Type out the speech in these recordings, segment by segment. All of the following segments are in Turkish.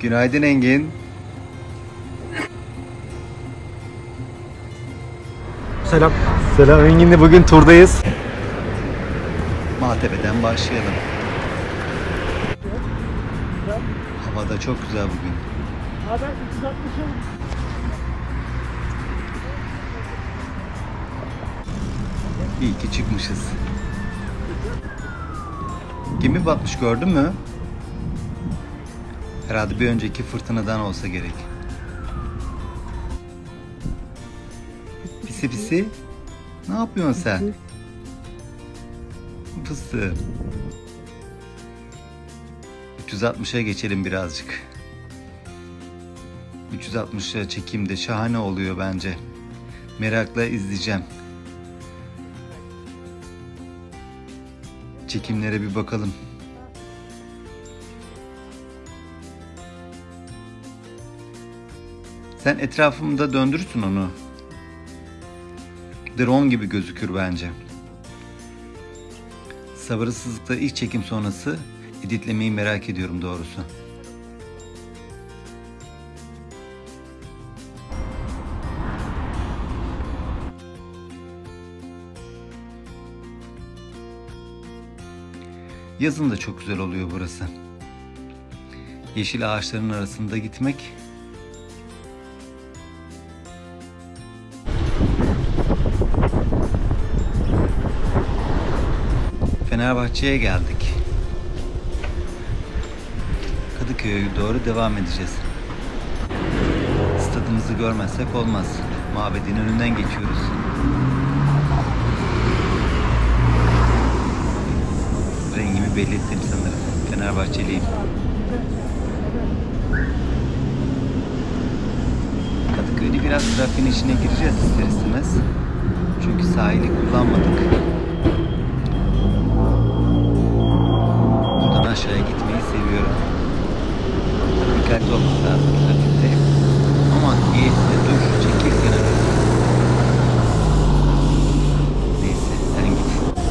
Günaydın Engin. Selam. Selam Engin'le bugün turdayız. Maltepe'den başlayalım. Hava da çok güzel bugün. İyi ki çıkmışız. Gemi batmış gördün mü? Herhalde bir önceki fırtınadan olsa gerek. Pisi pisi. Ne yapıyorsun sen? Fıstığı. 360'a geçelim birazcık. 360'a çekim de şahane oluyor bence. Merakla izleyeceğim. Çekimlere bir bakalım. Sen etrafımda döndürürsün onu. Drone gibi gözükür bence. Sabırsızlıkla ilk çekim sonrası editlemeyi merak ediyorum doğrusu. Yazın da çok güzel oluyor burası. Yeşil ağaçların arasında gitmek Fenerbahçe'ye geldik. Kadıköy'e doğru devam edeceğiz. Stadımızı görmezsek olmaz. Mabedin önünden geçiyoruz. Rengimi belli ettim sanırım. Fenerbahçeliyim. Kadıköy'de biraz trafiğin içine gireceğiz ister istemez. Çünkü sahili kullanmadık.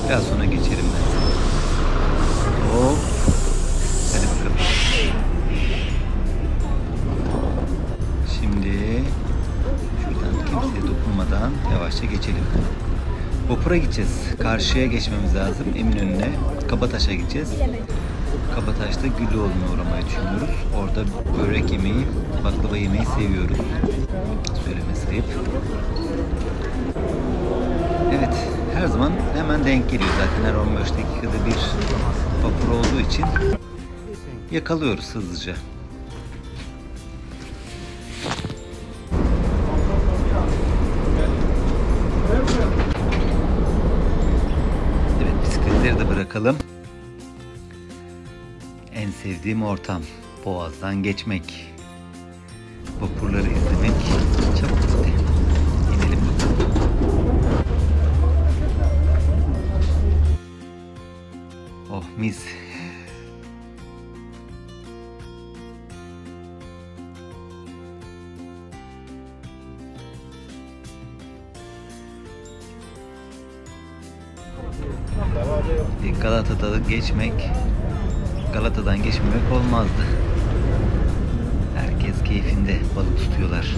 Biraz sonra geçerim ben. Hop. Hadi bakalım. Şimdi şuradan kimseye dokunmadan yavaşça geçelim. Vapura gideceğiz. Karşıya geçmemiz lazım. Eminönü'ne. Kabataş'a gideceğiz. Kabataş'ta Güloğlu'na uğramayı düşünüyoruz. Orada börek yemeyi, baklava yemeyi seviyoruz. Söylemesi ayıp. Evet, her zaman hemen denk geliyor zaten. Her 15 dakikada bir vapur olduğu için yakalıyoruz hızlıca. Evet, bisikletleri de bırakalım. En sevdiğim ortam. Boğaz'dan geçmek. Vapurları mis. Galata'da geçmek, Galata'dan geçmemek olmazdı. Herkes keyfinde balık tutuyorlar.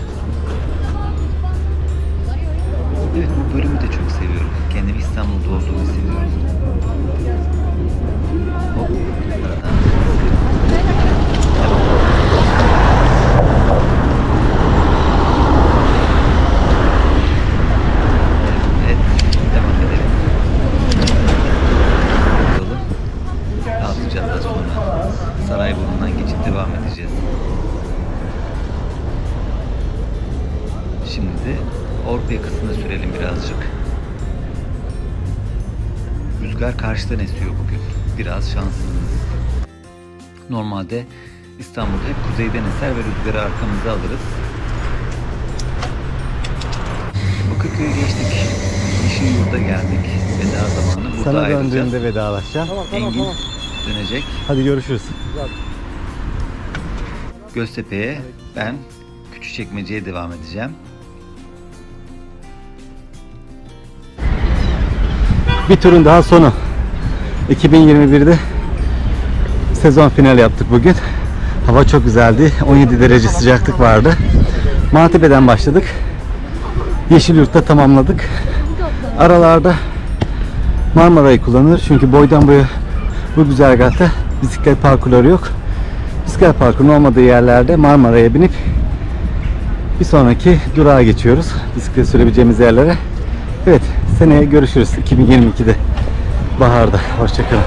Evet bu bölümü de çok seviyorum. Kendimi İstanbul'da olduğumu hissediyorum. Şimdi de Orta yakasına sürelim birazcık. Rüzgar karşıdan esiyor bugün. Biraz şanssızız. Normalde İstanbul'da hep kuzeyden eser ve rüzgarı arkamıza alırız. Bakırköy'ü geçtik. Yeşil Yurt'a geldik. Veda zamanı. Burada Sana ayrılacağız. döndüğünde vedalaşacağım. Engin dönecek. Hadi görüşürüz. Göztepe'ye ben Küçükçekmece'ye devam edeceğim. Bir turun daha sonu. 2021'de sezon finali yaptık bugün. Hava çok güzeldi. 17 derece sıcaklık vardı. Maltepe'den başladık. Yeşilyurt'ta tamamladık. Aralarda Marmara'yı kullanır. Çünkü boydan boya bu güzergahta bisiklet parkurları yok. Bisiklet parkurunun olmadığı yerlerde Marmara'ya binip bir sonraki durağa geçiyoruz. Bisiklet sürebileceğimiz yerlere. Evet, seneye görüşürüz 2022'de. Baharda. Hoşçakalın.